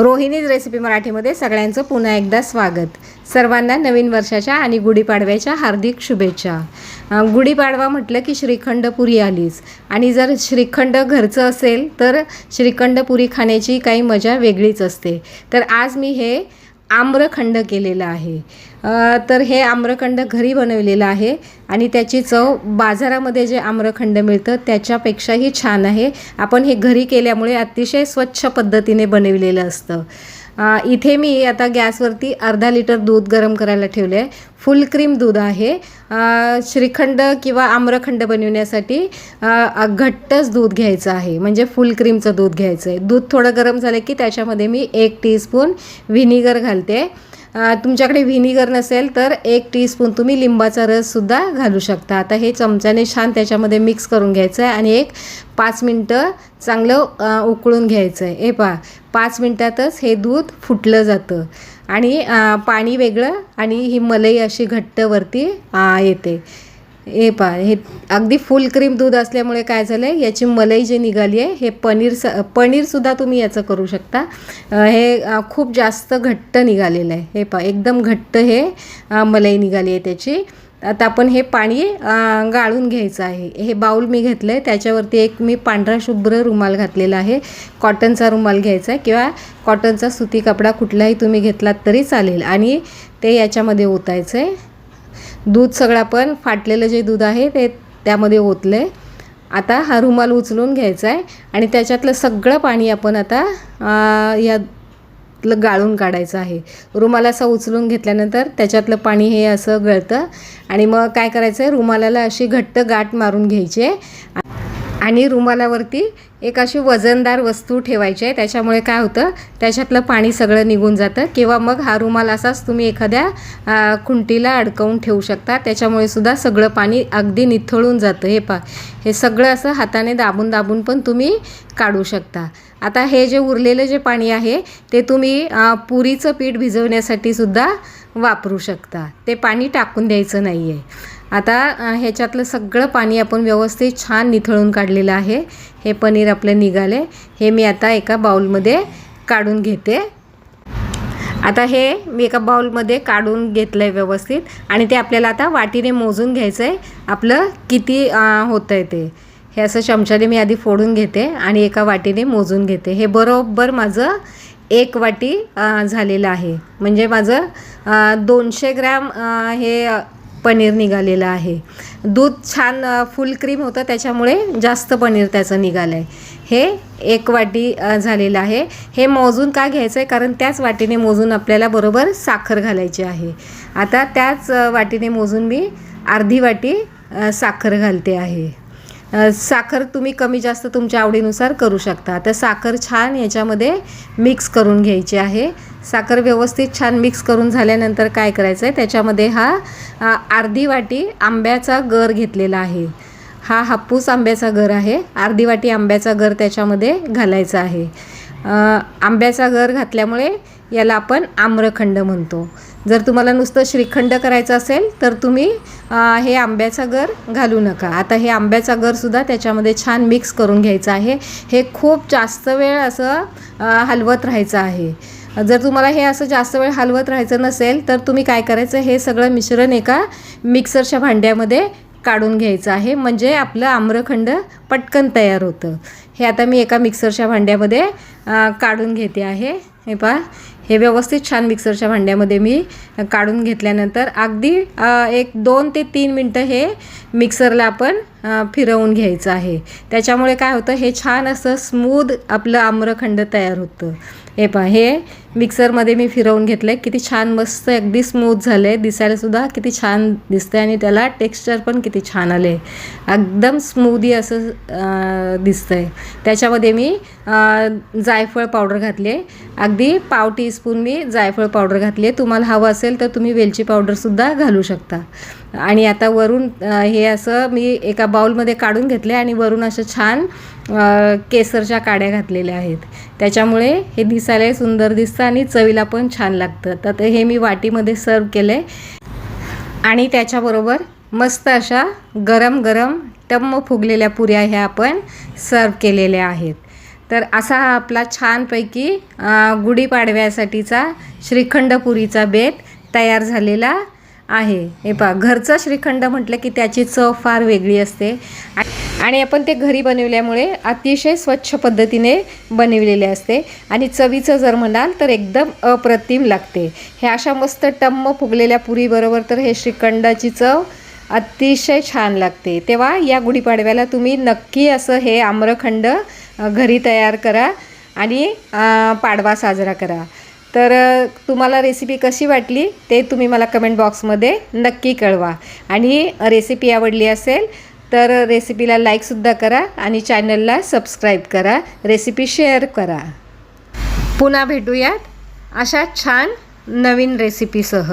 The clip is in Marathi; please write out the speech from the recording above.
रोहिणीज रेसिपी मराठीमध्ये सगळ्यांचं पुन्हा एकदा स्वागत. सर्वांना नवीन वर्षाच्या आणि गुढीपाडव्याच्या हार्दिक शुभेच्छा. गुढीपाडवा म्हटलं की श्रीखंड पुरी आलीच. आणि जर श्रीखंड घरचं असेल तर श्रीखंड पुरी खाण्याची काही मजा वेगळीच असते. तर आज मी हे आम्रखंड केलेलं आहे. तर हे आम्रखंड घरी बनवलेलं आहे आणि त्याची चव बाजारामध्ये जे आम्रखंड मिळतं त्याच्यापेक्षाही छान आहे. आपण हे घरी केल्यामुळे अतिशय स्वच्छ पद्धतीने बनवलेलं असतं. इथे मी आता गॅसवरती अर्धा लिटर दूध गरम करायला ठेवले आहे फुल क्रीम दूध आहे. श्रीखंड किंवा आम्रखंड बनवण्यासाठी घट्टच दूध घ्यायचं आहे. म्हणजे फुल क्रीमचं दूध घ्यायचं आहे दूध थोडं गरम झालं की त्याच्यामध्ये मी एक टीस्पून व्हिनिगर घालते. आहे तुमच्याकडे व्हिनिगर नसेल तर एक टीस्पून तुम्ही लिंबाचा रससुद्धा घालू शकता. आता हे चमच्याने छान त्याच्यामध्ये मिक्स करून घ्यायचं आहे आणि एक पाच मिनटं चांगलं उकळून घ्यायचं आहे हे पहा पाच मिनटातच हे दूध फुटलं जातं आणि पाणी वेगळं आणि ही मलई अशी घट्ट वरती येते. हे पहा हे अगदी फुल क्रीम दूध असल्यामुळे काय झालं आहे याची मलई जी निघाली आहे हे पनीर स पनीरसुद्धा तुम्ही याचं करू शकता. हे खूप जास्त घट्ट निघालेलं आहे. हे पहा एकदम घट्ट हे मलई निघाली आहे त्याची. आता आपण हे पाणी गाळून घ्यायचं आहे. हे बाऊल मी घेतलं आहे त्याच्यावरती एक मी पांढरा शुभ्र रुमाल घातलेला आहे. कॉटनचा रुमाल घ्यायचा आहे किंवा कॉटनचा सुती कपडा कुठलाही तुम्ही घेतलात तरी चालेल. आणि ते याच्यामध्ये ओतायचं आहे दूध सगळं आपण फाटलेलं जे दूध आहे ते त्यामध्ये ओतलं. आहे आता हा रुमाल उचलून घ्यायचा आहे आणि त्याच्यातलं सगळं पाणी आपण आता यातलं या गाळून काढायचं आहे. रुमाल असा उचलून घेतल्यानंतर त्याच्यातलं पाणी हे असं गळतं आणि मग काय करायचं आहे रुमालाला अशी घट्ट गाठ मारून घ्यायची आहे. आणि रुमालावरती एक अशी वजनदार वस्तू ठेवायची आहे. त्याच्यामुळे काय होतं त्याच्यातलं पाणी सगळं निघून जातं. किंवा मग हा रुमाल असाच तुम्ही एखाद्या खुंटीला अडकवून ठेवू शकता. त्याच्यामुळे सुद्धा सगळं पाणी अगदी निथळून जातं. हे पा हे सगळं असं हाताने दाबून दाबून पण तुम्ही काढू शकता. आता हे जे उरलेलं जे पाणी आहे ते तुम्ही पुरीचं पीठ भिजवण्यासाठी सुद्धा वापरू शकता. ते पाणी टाकून द्यायचं नाही आहे आता ह्याच्यातलं सगळं पाणी आपण व्यवस्थित छान निथळून काढलेलं आहे. हे पनीर आपलं निघाले. हे मी आता एका बाउलमध्ये काढून घेते. आता हे मी एका बाउलमध्ये काढून घेतलं आहे व्यवस्थित. आणि ते आपल्याला आता वाटीने मोजून घ्यायचं आहे आपलं किती होतं आहे ते. हे असं चमच्याने मी आधी फोडून घेते आणि एका वाटीने मोजून घेते. हे बरोबर माझं एक वाटी झालेलं आहे. म्हणजे माझं दोनशे ग्रॅम हे पनीर निघालेलं आहे. दूध छान फुल क्रीम होतं त्याच्यामुळे जास्त पनीर त्याचं निघालं आहे हे एक वाटी झालेलं आहे. हे मोजून का घ्यायचं आहे कारण त्याच वाटीने मोजून आपल्याला बरोबर साखर घालायची आहे. आता त्याच वाटीने मोजून मी अर्धी वाटी साखर घालते आहे. साखर तुम्ही कमी जास्त तुमच्या आवडीनुसार करू शकता. तर साखर छान याच्यामध्ये मिक्स करून घ्यायची आहे. साखर व्यवस्थित छान मिक्स करून झाल्यानंतर काय करायचं आहे त्याच्यामध्ये हा अर्धी वाटी आंब्याचा गर घेतलेला आहे. हा हापूस आंब्याचा गर आहे. अर्धी वाटी आंब्याचा गर त्याच्यामध्ये घालायचा आहे. आंब्याचा गर घातल्यामुळे याला आपण आम्रखंड म्हणतो. जर तुम्हाला नुसतं श्रीखंड करायचं असेल तर तुम्ही हे आंब्याचा गर घालू नका. आता हे आंब्याचा गरसुद्धा त्याच्यामध्ये छान मिक्स करून घ्यायचं आहे. हे खूप जास्त वेळ असं हलवत राहायचं आहे. जर तुम्हाला हे असं जास्त वेळ हलवत राहायचं नसेल तर तुम्ही काय करायचं? हे सगळं मिश्रण एका मिक्सरच्या भांड्यामध्ये काढून घ्यायचं आहे. म्हणजे आपलं आम्रखंड पटकन तयार होतं. हे आता मी एका मिक्सरच्या भांड्यामध्ये काढून घेते आहे. हे पहा हे व्यवस्थित छान मिक्सरच्या भांड्यामध्ये मी काढून घेतल्यानंतर अगदी एक दोन ते तीन मिनटं हे मिक्सरला आपण फिरवून घ्यायचं आहे. त्याच्यामुळे काय होतं हे छान असं स्मूद आपलं आम्रखंड तयार होतं. हे पहा हे मिक्सरमध्ये मी फिरवून घेतलं आहे किती छान मस्त अगदी स्मूथ झालं आहे दिसायलासुद्धा किती छान दिसतं आहे आणि त्याला टेक्स्चर पण किती छान आलं आहे एकदम स्मूदी असं दिसतं आहे त्याच्यामध्ये मी जायफळ पावडर घातली. आहे अगदी पाव टीस्पून मी जायफळ पावडर घातली आहे. तुम्हाला हवं असेल तर तुम्ही वेलची पावडरसुद्धा घालू शकता. आणि आता वरून हे असं मी एका बाउलमध्ये काढून घेतले आणि वरून असं छान केसरच्या काड्या घातलेल्या आहेत. त्याच्यामुळे हे दिसायला सुंदर दिसतं आणि चवीला पण छान लागतं. तर हे मी वाटीमध्ये सर्व केलं आहे आणि त्याच्याबरोबर मस्त अशा गरम गरम टम्म फुगलेल्या पुऱ्या ह्या आपण सर्व केलेल्या आहेत. तर असा हा आपला छानपैकी गुढीपाडव्यासाठीचा श्रीखंडपुरीचा बेत तयार झालेला आहे. हे पहा घरचं श्रीखंड म्हटलं की त्याची चव फार वेगळी असते. आणि आपण ते घरी बनवल्यामुळे अतिशय स्वच्छ पद्धतीने बनवलेले असते. आणि चवीचं जर म्हणाल तर एकदम अप्रतिम लागते. हे अशा मस्त टम्म फुगलेल्या पुरीबरोबर तर हे श्रीखंडाची चव अतिशय छान लागते. तेव्हा या गुढीपाडव्याला तुम्ही नक्की असं हे आम्रखंड घरी तयार करा आणि पाडवा साजरा करा. तर तुम्हाला रेसिपी कशी वाटली ते तुम्ही मला कमेंट बॉक्समध्ये नक्की कळवा. आणि रेसिपी आवडली असेल तर रेसिपीला लाईकसुद्धा करा आणि चॅनलला सबस्क्राईब करा. रेसिपी शेअर करा. पुन्हा भेटूयात अशा छान नवीन रेसिपीसह